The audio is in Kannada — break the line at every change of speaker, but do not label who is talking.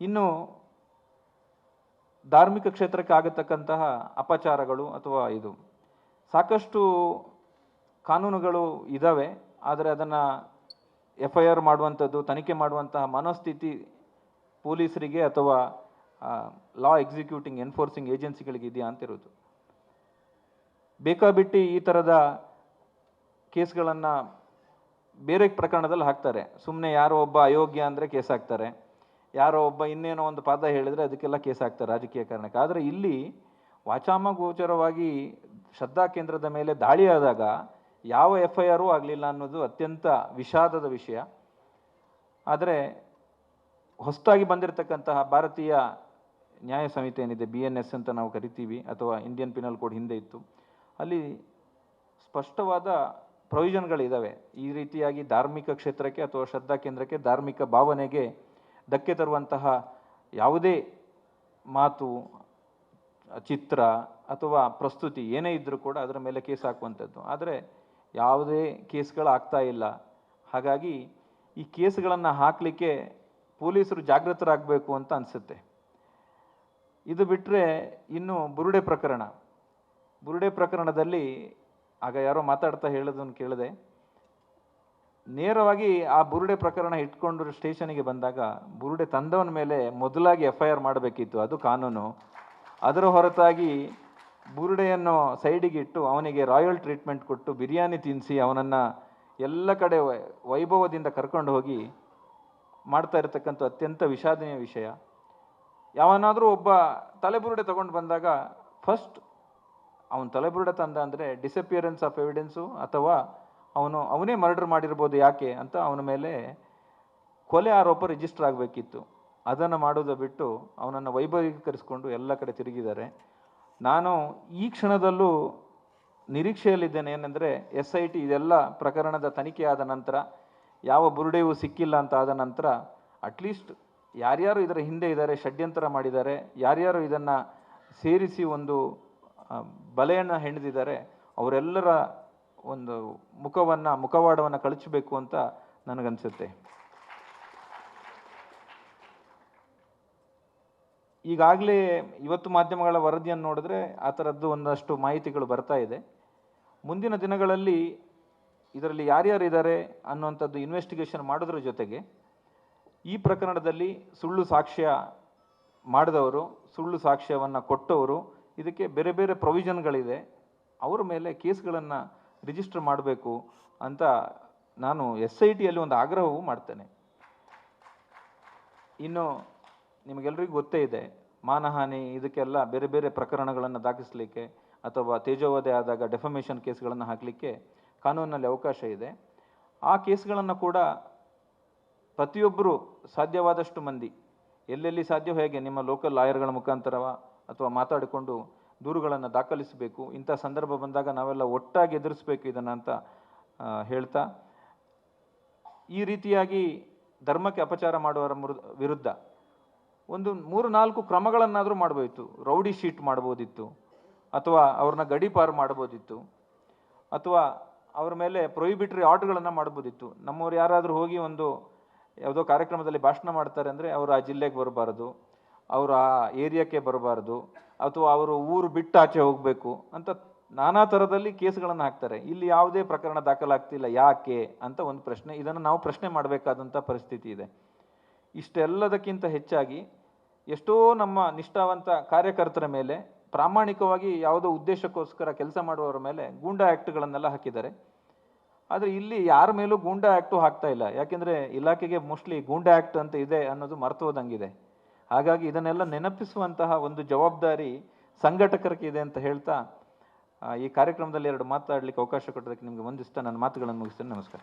ಇನ್ನು ಧಾರ್ಮಿಕ ಕ್ಷೇತ್ರಕ್ಕೆ ಆಗತಕ್ಕಂತಹ ಅಪಚಾರಗಳು ಅಥವಾ ಇದು. ಸಾಕಷ್ಟು ಕಾನೂನುಗಳು ಇದ್ದಾವೆ ಆದರೆ ಅದನ್ನು ಎಫ್ ಐ ಆರ್ ಮಾಡುವಂಥದ್ದು, ತನಿಖೆ ಮಾಡುವಂತಹ ಮನೋಸ್ಥಿತಿ ಪೊಲೀಸರಿಗೆ ಅಥವಾ ಲಾ ಎಕ್ಸಿಕ್ಯೂಟಿಂಗ್ ಎನ್ಫೋರ್ಸಿಂಗ್ ಏಜೆನ್ಸಿಗಳಿಗೆ ಇದೆಯಾ ಅಂತಿರೋದು ಬೇಕಾಬಿಟ್ಟಿ ಈ ಥರದ ಕೇಸ್ಗಳನ್ನು ಬೇರೆ ಪ್ರಕರಣದಲ್ಲಿ ಹಾಕ್ತಾರೆ. ಸುಮ್ಮನೆ ಯಾರೋ ಒಬ್ಬ ಅಯೋಗ್ಯ ಅಂದರೆ ಕೇಸ್ ಹಾಕ್ತಾರೆ. ಯಾರೋ ಒಬ್ಬ ಇನ್ನೇನೋ ಒಂದು ಪದ ಹೇಳಿದರೆ ಅದಕ್ಕೆಲ್ಲ ಕೇಸ್ ಹಾಕ್ತಾರೆ ರಾಜಕೀಯ ಕಾರಣಕ್ಕೆ. ಆದರೆ ಇಲ್ಲಿ ವಾಚಾಮ ಗೋಚರವಾಗಿ ಶ್ರದ್ಧಾ ಕೇಂದ್ರದ ಮೇಲೆ ದಾಳಿಯಾದಾಗ ಯಾವ ಎಫ್ ಐ ಆರು ಆಗಲಿಲ್ಲ ಅನ್ನೋದು ಅತ್ಯಂತ ವಿಷಾದದ ವಿಷಯ. ಆದರೆ ಹೊಸದಾಗಿ ಬಂದಿರತಕ್ಕಂತಹ ಭಾರತೀಯ ನ್ಯಾಯ ಸಮಿತಿ ಏನಿದೆ, ಬಿ ಎನ್ ಎಸ್ ಅಂತ ನಾವು ಕರಿತೀವಿ, ಅಥವಾ ಇಂಡಿಯನ್ ಪಿನಲ್ ಕೋಡ್ ಹಿಂದೆ ಇತ್ತು, ಅಲ್ಲಿ ಸ್ಪಷ್ಟವಾದ ಪ್ರೊವಿಷನ್ಗಳಿದ್ದಾವೆ ಈ ರೀತಿಯಾಗಿ ಧಾರ್ಮಿಕ ಕ್ಷೇತ್ರಕ್ಕೆ ಅಥವಾ ಶ್ರದ್ಧಾ ಕೇಂದ್ರಕ್ಕೆ ಧಾರ್ಮಿಕ ಭಾವನೆಗೆ ಧಕ್ಕೆ ತರುವಂತಹ ಯಾವುದೇ ಮಾತು, ಚಿತ್ರ ಅಥವಾ ಪ್ರಸ್ತುತಿ ಏನೇ ಇದ್ದರೂ ಕೂಡ ಅದರ ಮೇಲೆ ಕೇಸ್ ಹಾಕುವಂಥದ್ದು. ಆದರೆ ಯಾವುದೇ ಕೇಸ್ಗಳು ಆಗ್ತಾ ಇಲ್ಲ. ಹಾಗಾಗಿ ಈ ಕೇಸ್ಗಳನ್ನು ಹಾಕಲಿಕ್ಕೆ ಪೊಲೀಸರು ಜಾಗೃತರಾಗಬೇಕು ಅಂತ ಅನಿಸುತ್ತೆ. ಇದು ಬಿಟ್ಟರೆ ಇನ್ನು ಬುರುಡೆ ಪ್ರಕರಣ. ಬುರುಡೆ ಪ್ರಕರಣದಲ್ಲಿ ಆಗ ಯಾರೋ ಮಾತಾಡ್ತಾ ಹೇಳೋದನ್ನು ಕೇಳಿದೆ. ನೇರವಾಗಿ ಆ ಬುರುಡೆ ಪ್ರಕರಣ ಇಟ್ಕೊಂಡು ಸ್ಟೇಷನಿಗೆ ಬಂದಾಗ ಬುರುಡೆ ತಂದವನ ಮೇಲೆ ಮೊದಲಾಗಿ ಎಫ್ ಐ ಆರ್ ಮಾಡಬೇಕಿತ್ತು, ಅದು ಕಾನೂನು. ಅದರ ಹೊರತಾಗಿ ಬುರುಡೆಯನ್ನು ಸೈಡಿಗೆ ಇಟ್ಟು ಅವನಿಗೆ ರಾಯಲ್ ಟ್ರೀಟ್ಮೆಂಟ್ ಕೊಟ್ಟು ಬಿರಿಯಾನಿ ತಿನ್ನಿಸಿ ಅವನನ್ನು ಎಲ್ಲ ಕಡೆ ವೈಭವದಿಂದ ಕರ್ಕೊಂಡು ಹೋಗಿ ಮಾಡ್ತಾ ಇರತಕ್ಕಂಥ ಅತ್ಯಂತ ವಿಷಾದನೀಯ ವಿಷಯ. ಯಾವನಾದರೂ ಒಬ್ಬ ತಲೆಬುರುಡೆ ತಗೊಂಡು ಬಂದಾಗ ಫಸ್ಟ್ ಅವನ ತಲೆಬುರುಡೆ ತಂದ ಅಂದರೆ ಡಿಸಪಿಯರೆನ್ಸ್ ಆಫ್ ಎವಿಡೆನ್ಸು ಅಥವಾ ಅವನು, ಅವನೇ ಮರ್ಡರ್ ಮಾಡಿರ್ಬೋದು ಯಾಕೆ ಅಂತ ಅವನ ಮೇಲೆ ಕೊಲೆ ಆರೋಪ ರಿಜಿಸ್ಟರ್ ಆಗಬೇಕಿತ್ತು. ಅದನ್ನು ಮಾಡೋದು ಬಿಟ್ಟು ಅವನನ್ನು ವೈಭವೀಕರಿಸಿಕೊಂಡು ಎಲ್ಲ ಕಡೆ ತಿರುಗಿದ್ದಾರೆ. ನಾನು ಈ ಕ್ಷಣದಲ್ಲೂ ನಿರೀಕ್ಷೆಯಲ್ಲಿದ್ದೇನೆ ಏನೆಂದರೆ ಎಸ್ ಐ ಟಿ ಇದೆಲ್ಲ ಪ್ರಕರಣದ ತನಿಖೆ ಆದ ನಂತರ, ಯಾವ ಬುರುಡೆಯೂ ಸಿಕ್ಕಿಲ್ಲ ಅಂತ ಆದ ನಂತರ ಅಟ್ಲೀಸ್ಟ್ ಯಾರ್ಯಾರು ಇದರ ಹಿಂದೆ ಇದ್ದಾರೆ, ಷಡ್ಯಂತರ ಮಾಡಿದ್ದಾರೆ, ಯಾರ್ಯಾರು ಇದನ್ನು ಸೇರಿಸಿ ಒಂದು ಬಲೆಯನ್ನು ಹೆಣೆದಿದ್ದಾರೆ, ಅವರೆಲ್ಲರ ಒಂದು ಮುಖವನ್ನು, ಮುಖವಾಡವನ್ನು ಕಳಚಬೇಕು ಅಂತ ನನಗನ್ಸುತ್ತೆ. ಈಗಾಗಲೇ ಇವತ್ತು ಮಾಧ್ಯಮಗಳ ವರದಿಯನ್ನು ನೋಡಿದ್ರೆ ಆ ಥರದ್ದು ಒಂದಷ್ಟು ಮಾಹಿತಿಗಳು ಬರ್ತಾ ಇದೆ. ಮುಂದಿನ ದಿನಗಳಲ್ಲಿ ಇದರಲ್ಲಿ ಯಾರ್ಯಾರು ಇದ್ದಾರೆ ಅನ್ನುವಂಥದ್ದು ಇನ್ವೆಸ್ಟಿಗೇಷನ್ ಮಾಡೋದ್ರ ಜೊತೆಗೆ ಈ ಪ್ರಕರಣದಲ್ಲಿ ಸುಳ್ಳು ಸಾಕ್ಷ್ಯ ಮಾಡಿದವರು, ಸುಳ್ಳು ಸಾಕ್ಷ್ಯವನ್ನು ಕೊಟ್ಟವರು, ಇದಕ್ಕೆ ಬೇರೆ ಬೇರೆ ಪ್ರೊವಿಷನ್ಗಳಿದೆ ಅವರ ಮೇಲೆ ಕೇಸ್ಗಳನ್ನು ರಿಜಿಸ್ಟರ್ ಮಾಡಬೇಕು ಅಂತ ನಾನು ಎಸ್ ಐ ಟಿಯಲ್ಲಿ ಒಂದು ಆಗ್ರಹವೂ ಮಾಡ್ತೇನೆ. ಇನ್ನು ನಿಮಗೆಲ್ಲರಿಗೂ ಗೊತ್ತೇ ಇದೆ, ಮಾನಹಾನಿ, ಇದಕ್ಕೆಲ್ಲ ಬೇರೆ ಬೇರೆ ಪ್ರಕರಣಗಳನ್ನು ದಾಖಲಿಸಲಿಕ್ಕೆ ಅಥವಾ ತೇಜೋವಧೆ ಆದಾಗ ಡೆಫಮೇಷನ್ ಕೇಸ್ಗಳನ್ನು ಹಾಕಲಿಕ್ಕೆ ಕಾನೂನಿನಲ್ಲಿ ಅವಕಾಶ ಇದೆ. ಆ ಕೇಸ್ಗಳನ್ನು ಕೂಡ ಪ್ರತಿಯೊಬ್ಬರು ಸಾಧ್ಯವಾದಷ್ಟು ಮಂದಿ, ಎಲ್ಲೆಲ್ಲಿ ಸಾಧ್ಯವೋ ಹೇಗೆ, ನಿಮ್ಮ ಲೋಕಲ್ ಲಾಯರ್ಗಳ ಮುಖಾಂತರವ ಅಥವಾ ಮಾತಾಡಿಕೊಂಡು ದೂರುಗಳನ್ನು ದಾಖಲಿಸಬೇಕು. ಇಂಥ ಸಂದರ್ಭ ಬಂದಾಗ ನಾವೆಲ್ಲ ಒಟ್ಟಾಗಿ ಎದುರಿಸಬೇಕು ಇದನ್ನು ಅಂತ ಹೇಳ್ತಾ, ಈ ರೀತಿಯಾಗಿ ಧರ್ಮಕ್ಕೆ ಅಪಚಾರ ಮಾಡುವವರ ವಿರುದ್ಧ ಒಂದು ಮೂರು ನಾಲ್ಕು ಕ್ರಮಗಳನ್ನಾದರೂ ಮಾಡ್ಬೋದಿತ್ತು. ರೌಡಿ ಶೀಟ್ ಮಾಡ್ಬೋದಿತ್ತು, ಅಥವಾ ಅವ್ರನ್ನ ಗಡಿಪಾರು ಮಾಡ್ಬೋದಿತ್ತು, ಅಥವಾ ಅವ್ರ ಮೇಲೆ ಪ್ರೊಹಿಬಿಟ್ರಿ ಆರ್ಡ್ಗಳನ್ನು ಮಾಡ್ಬೋದಿತ್ತು. ನಮ್ಮವ್ರು ಯಾರಾದರೂ ಹೋಗಿ ಒಂದು ಯಾವುದೋ ಕಾರ್ಯಕ್ರಮದಲ್ಲಿ ಭಾಷಣ ಮಾಡ್ತಾರೆ ಅಂದರೆ ಅವರು ಆ ಜಿಲ್ಲೆಗೆ ಬರಬಾರ್ದು, ಅವರು ಆ ಏರಿಯಾಕ್ಕೆ ಬರಬಾರ್ದು ಅಥವಾ ಅವರು ಊರು ಬಿಟ್ಟು ಆಚೆ ಹೋಗಬೇಕು ಅಂತ ನಾನಾ ಥರದಲ್ಲಿ ಕೇಸ್ಗಳನ್ನು ಹಾಕ್ತಾರೆ. ಇಲ್ಲಿ ಯಾವುದೇ ಪ್ರಕರಣ ದಾಖಲಾಗ್ತಿಲ್ಲ, ಯಾಕೆ ಅಂತ ಒಂದು ಪ್ರಶ್ನೆ. ಇದನ್ನು ನಾವು ಪ್ರಶ್ನೆ ಮಾಡಬೇಕಾದಂಥ ಪರಿಸ್ಥಿತಿ ಇದೆ. ಇಷ್ಟೆಲ್ಲದಕ್ಕಿಂತ ಹೆಚ್ಚಾಗಿ ಎಷ್ಟೋ ನಮ್ಮ ನಿಷ್ಠಾವಂತ ಕಾರ್ಯಕರ್ತರ ಮೇಲೆ ಪ್ರಾಮಾಣಿಕವಾಗಿ ಯಾವುದೋ ಉದ್ದೇಶಕ್ಕೋಸ್ಕರ ಕೆಲಸ ಮಾಡುವವರ ಮೇಲೆ ಗೂಂಡಾ ಆ್ಯಕ್ಟ್ಗಳನ್ನೆಲ್ಲ ಹಾಕಿದ್ದಾರೆ. ಆದರೆ ಇಲ್ಲಿ ಯಾರ ಮೇಲೂ ಗೂಂಡಾ ಆ್ಯಕ್ಟು ಹಾಕ್ತಾ ಇಲ್ಲ. ಯಾಕೆಂದರೆ ಇಲಾಖೆಗೆ ಮೋಸ್ಟ್ಲಿ ಗೂಂಡಾ ಆ್ಯಕ್ಟ್ ಅಂತ ಇದೆ ಅನ್ನೋದು ಮರ್ತೋದಂಗಿದೆ ಹಾಗಾಗಿ ಇದನ್ನೆಲ್ಲ ನೆನಪಿಸುವಂತಹ ಒಂದು ಜವಾಬ್ದಾರಿ ಸಂಘಟಕರಿಗೆ ಇದೆ ಅಂತ ಹೇಳ್ತಾ ಈ ಕಾರ್ಯಕ್ರಮದಲ್ಲಿ ಎರಡು ಮಾತಾಡಲಿಕ್ಕೆ ಅವಕಾಶ ಕೊಟ್ಟದಕ್ಕೆ ನಿಮಗೆ ವಂದಿಸ್ತಾ ನನ್ನ ಮಾತುಗಳನ್ನು ಮುಗಿಸ್ತೇನೆ. ನಮಸ್ಕಾರ.